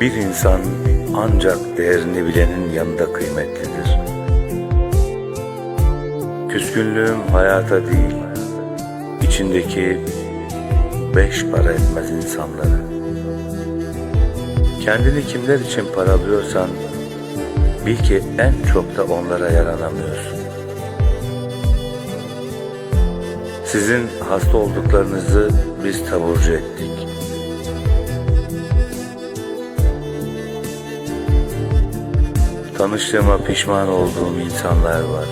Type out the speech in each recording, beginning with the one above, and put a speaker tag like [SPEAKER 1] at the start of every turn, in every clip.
[SPEAKER 1] Bir insan ancak değerini bilenin yanında kıymetlidir. Küskünlüğüm hayata değil, içindeki beş para etmez insanları. Kendini kimler için paralıyorsan, bil ki en çok da onlara yaranamıyorsun. Sizin hasta olduklarınızı biz taburcu ettik. Tanıştığıma pişman olduğum insanlar var.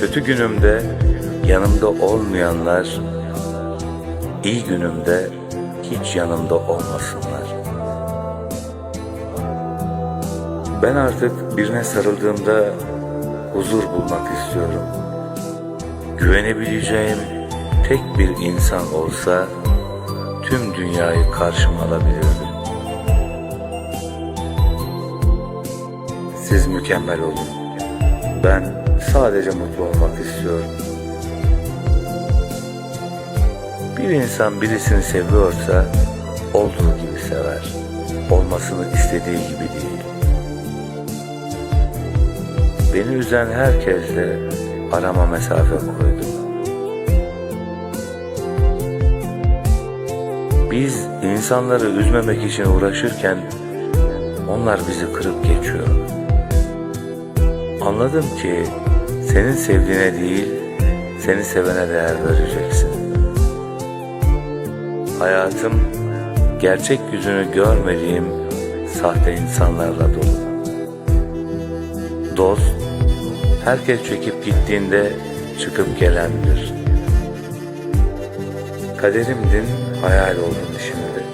[SPEAKER 1] Kötü günümde yanımda olmayanlar, iyi günümde hiç yanımda olmasınlar. Ben artık birine sarıldığımda huzur bulmak istiyorum. Güvenebileceğim tek bir insan olsa tüm dünyayı karşıma alabilirdim. Siz mükemmel olun. Ben sadece mutlu olmak istiyorum. Bir insan birisini seviyorsa olduğu gibi sever. Olmasını istediği gibi değil. Beni üzen herkesle arama mesafe koydum. Biz insanları üzmemek için uğraşırken onlar bizi kırıp geçiyor. Anladım ki senin sevdiğine değil, seni sevene değer vereceksin. Hayatım gerçek yüzünü görmediğim sahte insanlarla dolu. Dost, herkes çekip gittiğinde çıkıp gelendir. Kaderimdin, hayal oldun şimdi.